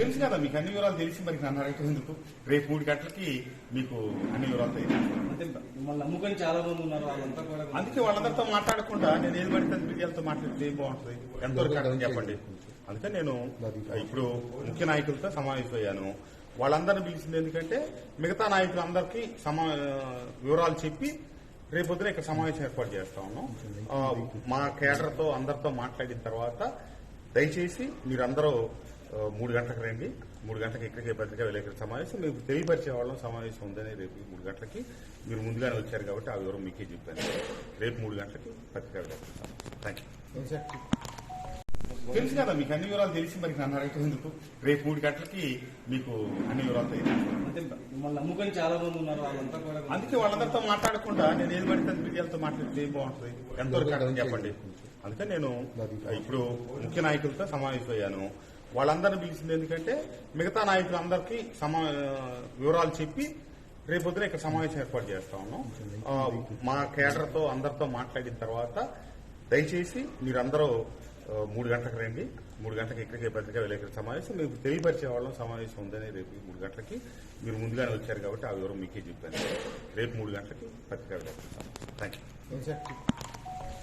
తెలుసు కదా మీకు అన్ని వివరాలు తెలిసి మరి నన్ను అడగటం ఎందుకు? రేపు మూడు గంటలకి మీకు అన్ని వివరాలు నమ్ముకొని చాలా మంది ఉన్నారు వాళ్ళంతా కూడా. అందుకే వాళ్ళందరితో మాట్లాడకుండా నేను ఏది పడితే అది మీడియాలతో మాట్లాడితే ఏం బాగుంటుంది? ఎంతవరకు అర్థం చెప్పండి. అందుకే నేను ఇప్పుడు ముఖ్య నాయకులతో సమావేశమయ్యాను. వాళ్ళందరిని పిలిచింది ఎందుకంటే మిగతా నాయకులందరికీ సమా వివరాలు చెప్పి రేపొద్దున ఇక్కడ సమావేశం ఏర్పాటు చేస్తా ఉన్నాం. మా కేడర్తో అందరితో మాట్లాడిన తర్వాత దయచేసి మీరందరూ మూడు గంటలకు రండి. మూడు గంటలకు ఇక్కడికే పత్రికా విలేకరుల సమావేశం. మీకు తెలియపరిచే వాళ్ళం సమావేశం ఉందని రేపు మూడు గంటలకి మీరు ముందుగానే వచ్చారు కాబట్టి ఆ వివరం మీకే చెప్పాను. రేపు మూడు గంటలకి పత్రికా విలేకరుల సమావేశం. థ్యాంక్ యూ తెలుసు కదా మీకు అన్ని వివరాలు తెలిసి మరి నన్ను అడగటం ఎందుకు? రేపు మూడు గంటలకి మీకు అన్ని వివరాలు నమ్ముకొని చాలా మంది ఉన్నారు అందుకే వాళ్ళందరితో మాట్లాడకుండా నేను ఏది పడితే మీడియాలతో మాట్లాడితే ఏం బాగుంటుంది? ఎంతవరకు అర్థం చెప్పండి? అందుకే నేను ఇప్పుడు ముఖ్య నాయకులతో సమావేశమయ్యాను. వాళ్ళందరిని పిలిచింది ఎందుకంటే మిగతా నాయకులందరికీ సమా వివరాలు చెప్పి రేపొద్దున ఇక్కడ సమావేశం ఏర్పాటు చేస్తా ఉన్నాం. మా కేడర్తో అందరితో మాట్లాడిన తర్వాత దయచేసి మీరందరూ మూడు గంటలకు రండి. మూడు గంటలకు ఇక్కడికే పత్రికా విలేకరుల సమావేశం. మీకు తెలియపరిచే వాళ్ళం సమావేశం ఉందని రేపు మూడు గంటలకి. మీరు ముందుగానే వచ్చారు కాబట్టి ఆ వివరం మీకే చెప్పాను రేపు మూడు గంటలకి పత్రికా విలేకరుల సమావేశం. Thank you